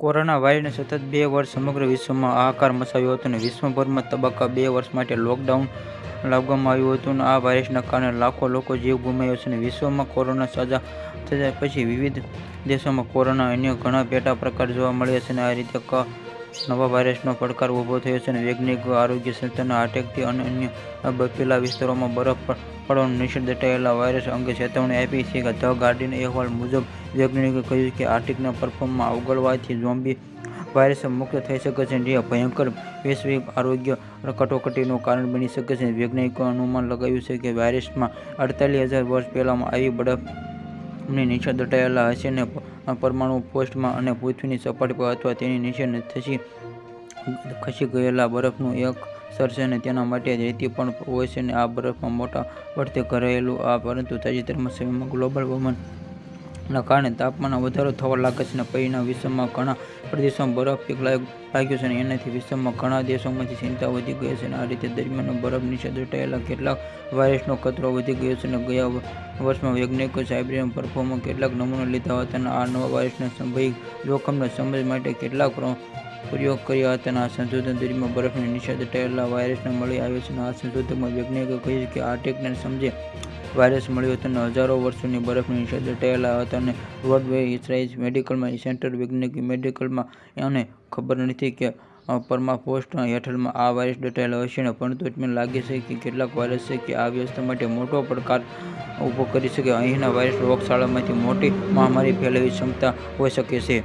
Corona વાયરસને સતત બે વર્ષ સમગ્ર વિશ્વમાં હાહાકાર મચાવ્યો હતો અને વિશ્વભરમાં તબક્કા બે વર્ષ માટે લોકડાઉન લાવવામાં આવ્યું હતું અને આ વાયરસના કારણે લાખો લોકો જીવ ગુમાવ્યો છે અને વિશ્વમાં કોરોના સાજા થયા પછી વિવિધ દેશોમાં કોરોના અન્ય ઘણા પેટા પ્રકાર જોવા મળ્યા છે અને આ રીતે નવા વાયરસનો પડકાર ઊભો થયો છે અને વૈજ્ઞાનિકો આરોગ્ય સંસ્થાના અટેકથી અને અન્ય બફેલા વિસ્તારોમાં બરફ પડવાનો નિષેધ દટાયેલા વાયરસ અંગે ચેતવણી આપી છે કે ધ ગાર્ડિયન અહેવાલ મુજબ, વૈજ્ઞાનિકોએ કહ્યું કે આર્ટિકના પરફોર્મમાં અવગળવાથી ઝોમ્બી વાયરસ મુક્ત થઈ શકે છે જે ભયંકર વૈશ્વિક આરોગ્ય કટોકટીનું કારણ બની શકે છે. વૈજ્ઞાનિકોએ અનુમાન લગાવ્યું છે કે વાયરસમાં અડતાલીસ હજાર વર્ષ પહેલાં આવી બરફની નીચે દટાયેલા હશે અને પરમાણુ પોસ્ટમાં અને પૃથ્વીની સપાટી પર અથવા તેની નીચે થશી, ખસી ગયેલા બરફનું એક સર છે અને તેના માટે રેતી પણ હોય છે અને આ બરફમાં મોટા પડતે ઘરેલું આ પરંતુ તાજેતરમાં સમયમાં ગ્લોબલ વોર્મિંગના કારણે તાપમાનમાં વધારો થવા લાગે છે અને પરિણામે વિશ્વમાં ઘણા પ્રદેશોમાં બરફ પીગળવા લાગ્યો છે અને એનાથી વિશ્વમાં ઘણા દેશોમાંથી ચિંતા વધી ગઈ છે અને આ રીતે દરમિયાન બરફ નીચે દટાયેલા કેટલાક વાયરસનો ખતરો વધી ગયો છે અને ગયા વર્ષમાં વૈજ્ઞાનિકો સાયબેરિયન પરફોર્મમાં કેટલાક નમૂના લીધા હતા અને આ નવા વાયરસના સંભવિત જોખમને સમજ માટે કેટલાક પ્રયોગ કર્યા હતા અને આ સંશોધન દરમિયાન બરફની નીચે દટાયેલા વાયરસને મળી આવ્યો છે અને આ સંશોધનમાં વૈજ્ઞાનિકો કહ્યું કે આ ટેકને સમજે વાયરસ મળ્યો હતો અને હજારો વર્ષોની બરફની નીચે દટાયેલા હતા અને વર્લ્ડ વે ઇસરાઇલ મેડિકલમાં સેન્ટર વૈજ્ઞાનિક મેડિકલમાં અને ખબર નથી કે પરમાફ્રોસ્ટ હેઠળમાં આ વાયરસ દટાયેલો હશે પરંતુ મને લાગે છે કે કેટલાક વાયરસ છે કે આ વ્યવસ્થા માટે મોટો પડકાર ઊભો કરી શકે. અહીંના વાયરસ રોગશાળામાંથી મોટી મહામારી ફેલાવી ક્ષમતા હોઈ શકે છે.